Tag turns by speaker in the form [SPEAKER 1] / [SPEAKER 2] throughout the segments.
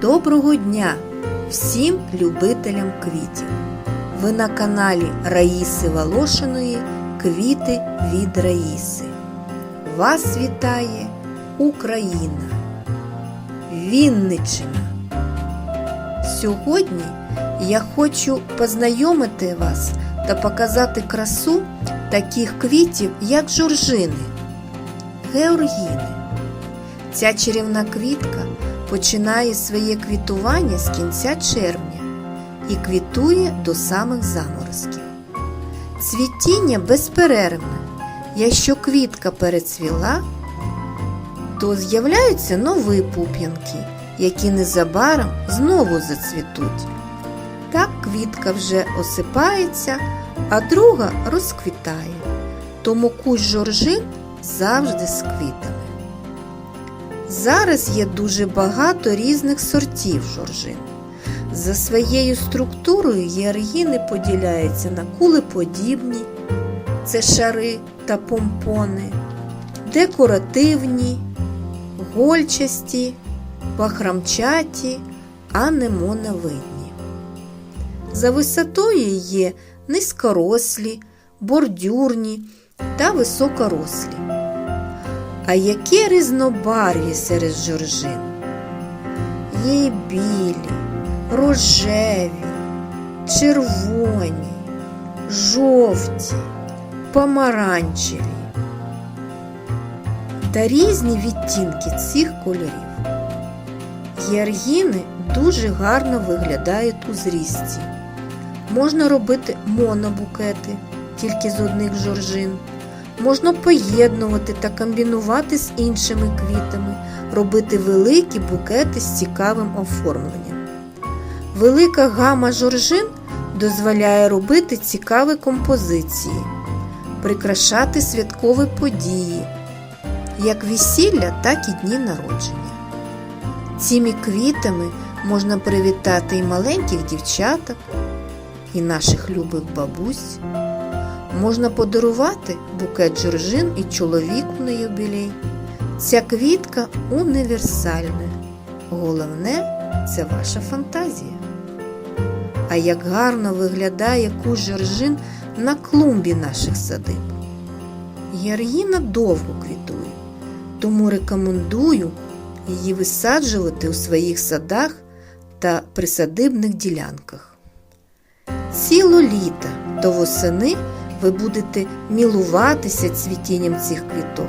[SPEAKER 1] Доброго дня всім любителям квітів. Ви на каналі Раїси Волошиної Квіти від Раїси. Вас вітає Україна, Вінниччина. Сьогодні я хочу познайомити вас та показати красу таких квітів, як жоржини, георгіни. Ця чарівна квітка починає своє квітування з кінця червня і квітує до самих заморозків. Цвітіння безперервне. Якщо квітка перецвіла, то з'являються нові пуп'янки, які незабаром знову зацвітуть. Так квітка вже осипається, а друга розквітає. Тому кущ жоржин завжди з квітами. Зараз є дуже багато різних сортів жоржин. За своєю структурою георгіни поділяються на кулеподібні, це шари та помпони, декоративні, гольчасті, бахрамчаті, анемоновидні. За висотою є низькорослі, бордюрні та високорослі. А яке різнобарві серед жоржин? Є білі, рожеві, червоні, жовті, помаранчеві та різні відтінки цих кольорів. Георгіни дуже гарно виглядають у зрісті. Можна робити монобукети тільки з одних жоржин. Можна поєднувати та комбінувати з іншими квітами, робити великі букети з цікавим оформленням. Велика гама жоржин дозволяє робити цікаві композиції, прикрашати святкові події, як весілля, так і дні народження. Цими квітами можна привітати і маленьких дівчаток, і наших любих бабусь. Можна подарувати букет жоржин і чоловіку на юбілей. Ця квітка універсальна. Головне це ваша фантазія. А як гарно виглядає кущ жоржин на клумбі наших садиб. Георгіна довго квітує, тому рекомендую її висаджувати у своїх садах та присадибних ділянках. Ціло літа до восени ви будете мілуватися цвітінням цих квіток.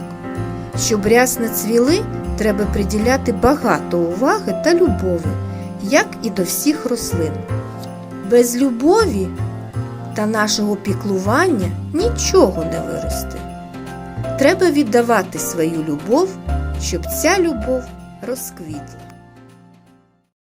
[SPEAKER 1] Щоб рясно цвіли, треба приділяти багато уваги та любові, як і до всіх рослин. Без любові та нашого піклування нічого не виросте. Треба віддавати свою любов, щоб ця любов розквітла.